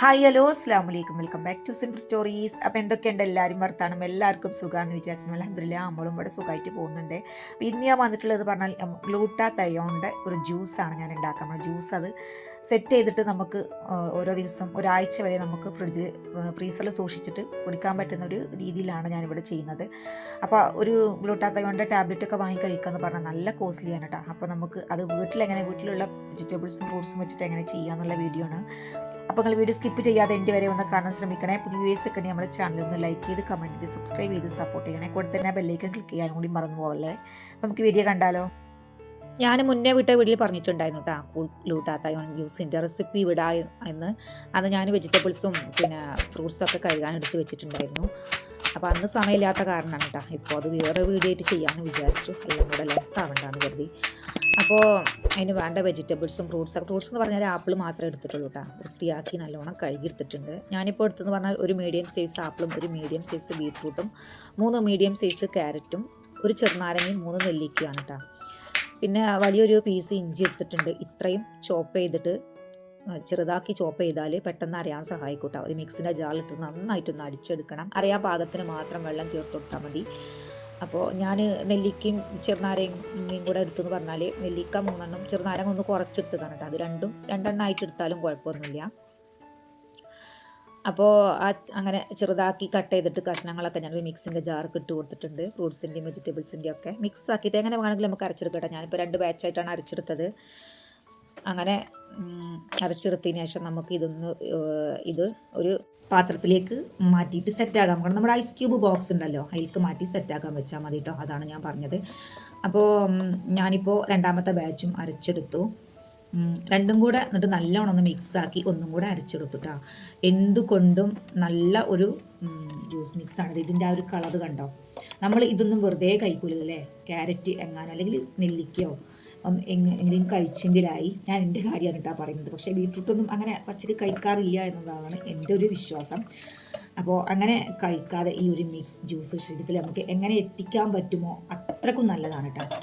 Hi hello അസ്ലാം വലൈക്കും welcome back to simple stories അപ്പോൾ എന്തൊക്കെയുണ്ട് എല്ലാവരും വർത്താനം എല്ലാവർക്കും സുഖമാണെന്ന് വിചാരിച്ചു അലഹദില്ല നമ്മളും ഇവിടെ സുഖമായിട്ട് പോകുന്നുണ്ട്. അപ്പോൾ ഇന്ന് ഞാൻ വന്നിട്ടുള്ളത് പറഞ്ഞാൽ ഗ്ലൂട്ടാ തയോണിന്റെ ഒരു ജ്യൂസാണ് ഞാൻ ഉണ്ടാക്കാൻ പോകുന്നത്. ജ്യൂസ് അത് സെറ്റ് ചെയ്തിട്ട് നമുക്ക് ഓരോ ദിവസം ഒരാഴ്ച വരെ നമുക്ക് ഫ്രിഡ്ജ് ഫ്രീസറിൽ സൂക്ഷിച്ചിട്ട് കുടിക്കാൻ പറ്റുന്ന ഒരു രീതിയിലാണ് ഞാനിവിടെ ചെയ്യുന്നത്. അപ്പോൾ ഒരു ഗ്ലൂട്ടാത്തയോണിന്റെ ടാബ്ലറ്റ് ഒക്കെ വാങ്ങി കഴിക്കുക എന്ന് പറഞ്ഞാൽ നല്ല കോസ്റ്റ്ലിയാണ് കേട്ടോ അപ്പോൾ നമുക്ക് അത് വീട്ടിലെങ്ങനെ വീട്ടിലുള്ള വെജിറ്റബിൾസും ഫ്രൂട്ട്സും വെച്ചിട്ട് എങ്ങനെ ചെയ്യുക എന്നുള്ള വീഡിയോ ആണ്. അപ്പോൾ നിങ്ങൾ വീഡിയോ സ്കിപ്പ് ചെയ്യാതെ എന്റെ വരെ ഒന്ന് കാണാൻ ശ്രമിക്കണേ. പുതിയ വ്യൂസ് ഒക്കെ നമ്മുടെ ചാനൽ ഒന്ന് ലൈക്ക് ചെയ്ത് കമന്റ് ചെയ്ത് സബ്സ്ക്രൈബ് ചെയ്ത് സപ്പോർട്ട് ചെയ്യണേ. കൂടെ തന്നെ ബെല്ലേക്കൻ ക്ലിക്ക് ചെയ്യാനും കൂടി മറന്നു പോകല്ലേ നമുക്ക് വീഡിയോ കണ്ടാലോ? ഞാൻ മുന്നേ വിട്ട വീട്ടിൽ പറഞ്ഞിട്ടുണ്ടായിരുന്നു കേട്ടോ ഗ്ലൂട്ടാത്തയോൺ ജ്യൂസിന്റെ റെസിപ്പി വിടാ എന്ന്. അത് ഞാൻ വെജിറ്റബിൾസും പിന്നെ ഫ്രൂട്ട്സും ഒക്കെ കഴുകാൻ എടുത്ത് വെച്ചിട്ടുണ്ടായിരുന്നു. അപ്പോൾ അന്ന് സമയമില്ലാത്ത കാരണമാണ് കേട്ടോ ഇപ്പോൾ അത് വേറെ വീഡിയോ ആയിട്ട് ചെയ്യാമെന്ന് വിചാരിച്ചു. എല്ലാം കൂടെ ലെങ്ത് ആവണ്ടെന്ന് കരുതി. അപ്പോൾ അതിന് വേണ്ട വെജിറ്റബിൾസും ഫ്രൂട്ട്സ് ഫ്രൂട്ട്സ് എന്ന് പറഞ്ഞാൽ ആപ്പിൾ മാത്രമേ എടുത്തിട്ടുള്ളൂ കേട്ടോ. വൃത്തിയാക്കി നല്ലോണം കഴുകി എടുത്തിട്ടുണ്ട് ഞാനിപ്പോൾ എടുത്തെന്ന് പറഞ്ഞാൽ ഒരു മീഡിയം സൈസ് ആപ്പിളും ഒരു മീഡിയം സൈസ് ബീട്രൂട്ടും മൂന്ന് മീഡിയം സൈസ് ക്യാരറ്റും ഒരു ചെറുനാരങ്ങയും മൂന്ന് നെല്ലിക്കയാണ് കേട്ടോ. പിന്നെ വലിയൊരു പീസ് ഇഞ്ചി എടുത്തിട്ടുണ്ട്. ഇത്രയും ചോപ്പ് ചെയ്തിട്ട് ചെറുതാക്കി ചോപ്പ് ചെയ്താൽ പെട്ടെന്ന് അറിയാൻ സഹായിക്കൂട്ടോ ഒരു മിക്സിന്റെ ജാറിലിട്ട് നന്നായിട്ടൊന്ന് അടിച്ചെടുക്കണം. അറിയാൻ പാകത്തിന് മാത്രം വെള്ളം ചേർത്ത് കൊടുത്താൽ മതി. അപ്പോൾ ഞാൻ നെല്ലിക്കയും ചെറുനാരങ്ങയും കൂടെ എടുത്തെന്ന് പറഞ്ഞാൽ നെല്ലിക്ക മൂന്നെണ്ണം ചെറുനാരങ്ങ ഒന്ന് കുറച്ചെടുത്തതാണ് കേട്ടോ അത് രണ്ടും രണ്ടെണ്ണമായിട്ട് എടുത്താലും കുഴപ്പമൊന്നുമില്ല. അപ്പോൾ ആ അങ്ങനെ ചെറുതാക്കി കട്ട് ചെയ്തിട്ട് കഷ്ണങ്ങളൊക്കെ ഞാൻ മിക്സിന്റെ ജാർക്ക് ഇട്ട് കൊടുത്തിട്ടുണ്ട്. ഫ്രൂട്ട്സിന്റെയും വെജിറ്റബിൾസിന്റെയും ഒക്കെ. മിക്സ് ആക്കിയിട്ട് എങ്ങനെ വേണമെങ്കിലും നമുക്ക് അരച്ചെടുക്കട്ടെ ഞാനിപ്പോൾ രണ്ട് ബാച്ചായിട്ടാണ് അരച്ചെടുത്തത്. അങ്ങനെ അരച്ചെടുത്തതിന് ശേഷം നമുക്ക് ഇതൊന്ന് ഇത് ഒരു പാത്രത്തിലേക്ക് മാറ്റിയിട്ട് സെറ്റാക്കാം കാരണം നമ്മുടെ ഐസ് ക്യൂബ് ബോക്സ് ഉണ്ടല്ലോ അതിലേക്ക് മാറ്റി സെറ്റാക്കാൻ വെച്ചാൽ മതി കേട്ടോ അതാണ് ഞാൻ പറഞ്ഞത്. അപ്പോൾ ഞാനിപ്പോൾ രണ്ടാമത്തെ ബാച്ചും അരച്ചെടുത്തു. രണ്ടും കൂടെ എന്നിട്ട് നല്ലോണം ഒന്ന് മിക്സ് ആക്കി ഒന്നും കൂടെ അരച്ചെടുത്തു കേട്ടോ എന്തുകൊണ്ടും നല്ല ഒരു ജ്യൂസ് മിക്സാണ് ഇതിന്റെ ആ ഒരു കളർ കണ്ടോ? നമ്മൾ ഇതൊന്നും വെറുതെ കഴിക്കൂലല്ലേ? ക്യാരറ്റ് എങ്ങാനോ അല്ലെങ്കിൽ നെല്ലിക്കയോ എങ്ങനെയും കഴിച്ചെങ്കിലായി. ഞാൻ എന്റെ കാര്യമാണ് കേട്ടോ പറയുന്നത്. പക്ഷേ ബീട്രൂട്ടൊന്നും അങ്ങനെ പച്ചക്ക് കഴിക്കാറില്ല എന്നതാണ് എന്റെ ഒരു വിശ്വാസം. അപ്പോൾ അങ്ങനെ കഴിക്കാതെ ഈ ഒരു മിക്സ് ജ്യൂസ് ശരീരത്തിൽ നമുക്ക് എങ്ങനെ എത്തിക്കാൻ പറ്റുമോ അത്രക്കും നല്ലതാണ് കേട്ടോ.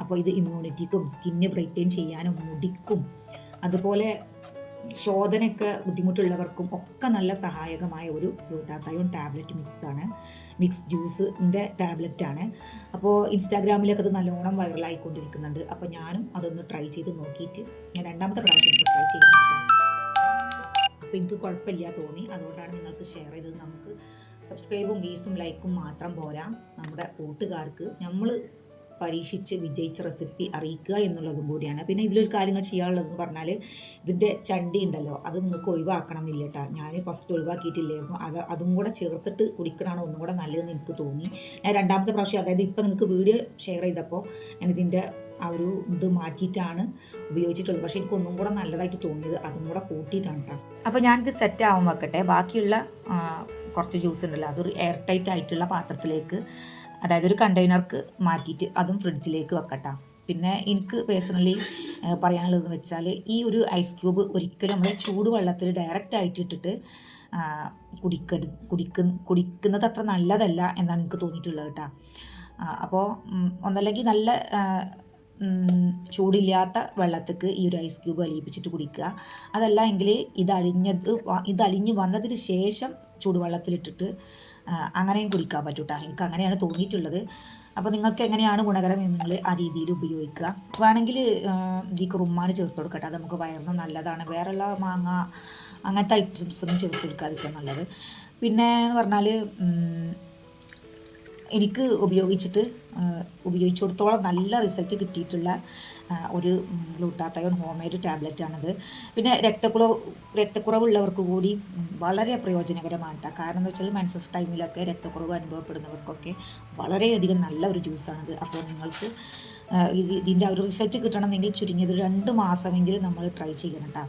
അപ്പോൾ ഇത് ഇമ്മ്യൂണിറ്റിക്കും സ്കിന്ന് ബ്രൈറ്റൈൻ ചെയ്യാനും മുടിക്കും. അതുപോലെ ശോധനയൊക്കെ ബുദ്ധിമുട്ടുള്ളവർക്കും ഒക്കെ നല്ല സഹായകമായ ഒരു ഗ്ലൂട്ടാത്തയോൺ ടാബ്ലറ്റ് മിക്സാണ്. മിക്സ് ജ്യൂസിന്റെ ടാബ്ലറ്റാണ്. അപ്പോൾ ഇൻസ്റ്റാഗ്രാമിലൊക്കെ അത് നല്ലോണം വൈറലായിക്കൊണ്ടിരിക്കുന്നുണ്ട്. അപ്പോൾ ഞാനും അതൊന്ന് ട്രൈ ചെയ്ത് നോക്കിയിട്ട് ഞാൻ രണ്ടാമത്തെ പ്രാവശ്യം ട്രൈ ചെയ്യുന്നുണ്ട് അപ്പോൾ എനിക്ക് കുഴപ്പമില്ല തോന്നി. അതുകൊണ്ടാണ് നിങ്ങൾക്ക് ഷെയർ ചെയ്തത്. നമുക്ക് സബ്സ്ക്രൈബും വ്യൂസും ലൈക്കും മാത്രം പോരാ. നമ്മുടെ കൂട്ടുകാർക്ക് നമ്മൾ പരീക്ഷിച്ച് വിജയിച്ച റെസിപ്പി അറിയിക്കുക എന്നുള്ളതും കൂടിയാണ്. പിന്നെ ഇതിലൊരു കാര്യങ്ങൾ ചെയ്യാനുള്ളതെന്ന് പറഞ്ഞാൽ ഇതിന്റെ ചണ്ടി ഉണ്ടല്ലോ അത് നിങ്ങൾക്ക് ഒഴിവാക്കണം എന്നില്ല കേട്ടോ ഞാൻ ഫസ്റ്റ് ഒഴിവാക്കിയിട്ടില്ലായിരുന്നു. അത് അതും കൂടെ ചേർത്തിട്ട് കുടിക്കണമാണ് ഒന്നും കൂടെ നല്ലതെന്ന് എനിക്ക് തോന്നി. ഞാൻ രണ്ടാമത്തെ പ്രാവശ്യം അതായത് ഇപ്പം നിങ്ങൾക്ക് വീഡിയോ ഷെയർ ചെയ്തപ്പോൾ ഞാൻ ഇതിന്റെ ആ ഒരു ഇത് മാറ്റിയിട്ടാണ് ഉപയോഗിച്ചിട്ടുള്ളത്. പക്ഷേ എനിക്ക് ഒന്നും കൂടെ നല്ലതായിട്ട് തോന്നിയത് അതും കൂടെ കൂട്ടിയിട്ടാണ് കേട്ടോ അപ്പോൾ ഞാനിത് സെറ്റ് ആവാൻ വെക്കട്ടെ. ബാക്കിയുള്ള കുറച്ച് ജ്യൂസ് ഉണ്ടല്ലോ അതൊരു എയർ ടൈറ്റ് ആയിട്ടുള്ള പാത്രത്തിലേക്ക് അതായത് ഒരു കണ്ടെയ്നർക്ക് മാറ്റിയിട്ട് അതും ഫ്രിഡ്ജിലേക്ക് വെക്കട്ടാം. പിന്നെ എനിക്ക് പേഴ്സണലി പറയാനുള്ളതെന്ന് വെച്ചാൽ ഈ ഒരു ഐസ് ക്യൂബ് ഒരിക്കലും നമ്മൾ ചൂടുവെള്ളത്തിൽ ഡയറക്റ്റ് ആയിട്ട് ഇട്ടിട്ട് കുടിക്കരുത് കുടിക്കുന്ന കുടിക്കുന്നത് അത്ര നല്ലതല്ല എന്നാണ് എനിക്ക് തോന്നിയിട്ടുള്ളത് കേട്ടോ. അപ്പോൾ ഒന്നല്ലെങ്കിൽ നല്ല ചൂടില്ലാത്ത വെള്ളത്തേക്ക് ഈ ഒരു ഐസ് ക്യൂബ് അലിയിപ്പിച്ചിട്ട് കുടിക്കുക. അതല്ല എങ്കിൽ ഇത് അലിഞ്ഞത് വന്നതിന് ശേഷം ചൂടുവെള്ളത്തിലിട്ടിട്ട് അങ്ങനെയും കുടിക്കാൻ പറ്റൂട്ടാ. എനിക്ക് അങ്ങനെയാണ് തോന്നിയിട്ടുള്ളത്. അപ്പോൾ നിങ്ങൾക്ക് എങ്ങനെയാണ് ഗുണകരം എന്ന് നിങ്ങൾ ആ രീതിയിൽ ഉപയോഗിക്കുക. വേണമെങ്കിൽ ഇതിക്ക് റുമ്മാന് ചേർത്ത് കൊടുക്കട്ടെ. അത് നമുക്ക് വയറിന് നല്ലതാണ്. വേറെയുള്ള മാങ്ങ അങ്ങനത്തെ ഐറ്റംസ് ഒന്നും ചേർത്ത് കൊടുക്കാതിരിക്കാൻ നല്ലത്. പിന്നെ എന്ന് പറഞ്ഞാൽ എനിക്ക് ഉപയോഗിച്ചിട്ട് ഉപയോഗിച്ചിടത്തോളം നല്ല റിസൾട്ട് കിട്ടിയിട്ടുള്ള ഒരു ഗ്ലൂട്ടാത്തയോൺ ഹോം മെയ്ഡ് ടാബ്ലറ്റാണിത് പിന്നെ രക്തക്കുറവ് രക്തക്കുറവുള്ളവർക്ക് കൂടി വളരെ പ്രയോജനകരമാണ് കാരണം എന്ന് വെച്ചാൽ മെൻസസ് ടൈമിലൊക്കെ രക്തക്കുറവ് അനുഭവപ്പെടുന്നവർക്കൊക്കെ വളരെയധികം നല്ല ഒരു ജ്യൂസാണിത് അപ്പോൾ നിങ്ങൾക്ക് ഇത് ഇതിന്റെ ഒരു റിസൾട്ട് കിട്ടണമെങ്കിൽ ചുരുങ്ങിയത് രണ്ട് മാസമെങ്കിലും നമ്മൾ ട്രൈ ചെയ്യണം കേട്ടോ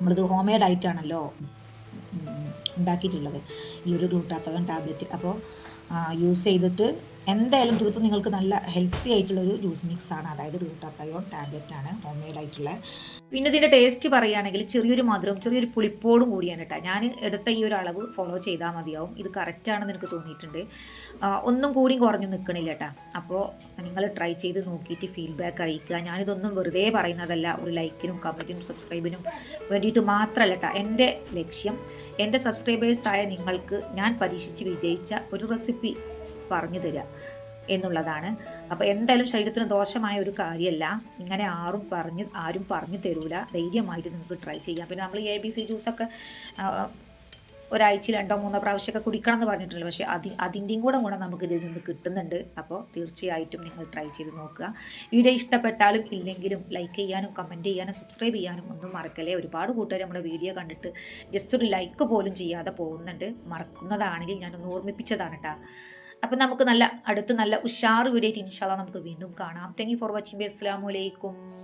നമ്മളിത് ഹോം മെയ്ഡ് ആയിട്ടാണല്ലോ ഉണ്ടാക്കിയിട്ടുള്ളത്. ഈ ഒരു ഗ്ലൂട്ടാത്തവൻ ടാബ്ലറ്റ് അപ്പോൾ യൂസ് ചെയ്തിട്ട് എന്തായാലും തീർത്തും നിങ്ങൾക്ക് നല്ല ഹെൽത്തി ആയിട്ടുള്ള ഒരു ജ്യൂസ് മിക്സ് ആണ്. അതായത് ഗ്ലൂട്ടാത്തയോൺ ടാബ്ലറ്റ് ആണ് ഹോം മെയ്ഡ് ആയിട്ടുള്ള. പിന്നെ ഇതിന്റെ ടേസ്റ്റ് പറയുകയാണെങ്കിൽ ചെറിയൊരു മധുരവും ചെറിയൊരു പുളിപ്പോടും കൂടിയാണ് കേട്ടോ. ഞാൻ എടുത്ത ഈ ഒരു അളവ് ഫോളോ ചെയ്താൽ മതിയാവും. ഇത് കറക്റ്റാണെന്ന് എനിക്ക് തോന്നിയിട്ടുണ്ട്. ഒന്നും കൂടി കുറഞ്ഞു നിൽക്കണില്ല കേട്ടോ. അപ്പോൾ നിങ്ങൾ ട്രൈ ചെയ്ത് നോക്കിയിട്ട് ഫീഡ്ബാക്ക് അറിയിക്കുക. ഞാനിതൊന്നും വെറുതെ പറയുന്നതല്ല. ഒരു ലൈക്കിനും കമന്റിനും സബ്സ്ക്രൈബിനും വേണ്ടിയിട്ട് മാത്രമല്ല കേട്ടോ. എന്റെ ലക്ഷ്യം എന്റെ സബ്സ്ക്രൈബേഴ്സായ നിങ്ങൾക്ക് ഞാൻ പരീക്ഷിച്ച് വിജയിച്ച ഒരു റെസിപ്പി പറഞ്ഞു തരിക എന്നുള്ളതാണ്. അപ്പോൾ എന്തായാലും ശരീരത്തിന് ദോഷമായ ഒരു കാര്യമല്ല. ഇങ്ങനെ ആരും പറഞ്ഞ് ആരും പറഞ്ഞു തരൂല. ധൈര്യമായിട്ട് നിങ്ങൾക്ക് ട്രൈ ചെയ്യാം. പിന്നെ നമ്മൾ എ ബി സി ജ്യൂസൊക്കെ ഒരാഴ്ച രണ്ടോ മൂന്നോ പ്രാവശ്യമൊക്കെ കുടിക്കണം എന്ന് പറഞ്ഞിട്ടുണ്ട് പക്ഷേ അതി അതിന്റെയും കൂടെ ഗുണം നമുക്ക് ഇതിൽ നിന്ന് കിട്ടുന്നുണ്ട്. അപ്പോൾ തീർച്ചയായിട്ടും നിങ്ങൾ ട്രൈ ചെയ്ത് നോക്കുക. വീഡിയോ ഇഷ്ടപ്പെട്ടാലും ഇല്ലെങ്കിലും ലൈക്ക് ചെയ്യാനും കമന്റ് ചെയ്യാനും സബ്സ്ക്രൈബ് ചെയ്യാനും ഒന്നും മറക്കല്ലേ. ഒരുപാട് കൂട്ടുകാർ നമ്മുടെ വീഡിയോ കണ്ടിട്ട് ജസ്റ്റ് ഒരു ലൈക്ക് പോലും ചെയ്യാതെ പോകുന്നുണ്ട്. മറക്കുന്നതാണെങ്കിൽ ഞാനൊന്ന് ഓർമ്മിപ്പിച്ചതാണ് കേട്ടോ അപ്പം നമുക്ക് നല്ല അടുത്ത് നല്ല ഉഷാർ വീഡിയോ ആയിട്ട് ഇൻഷാല്ല നമുക്ക് വീണ്ടും കാണാം. താങ്ക് യു ഫോർ വാച്ചിങ് അസ്സാം വലൈക്കും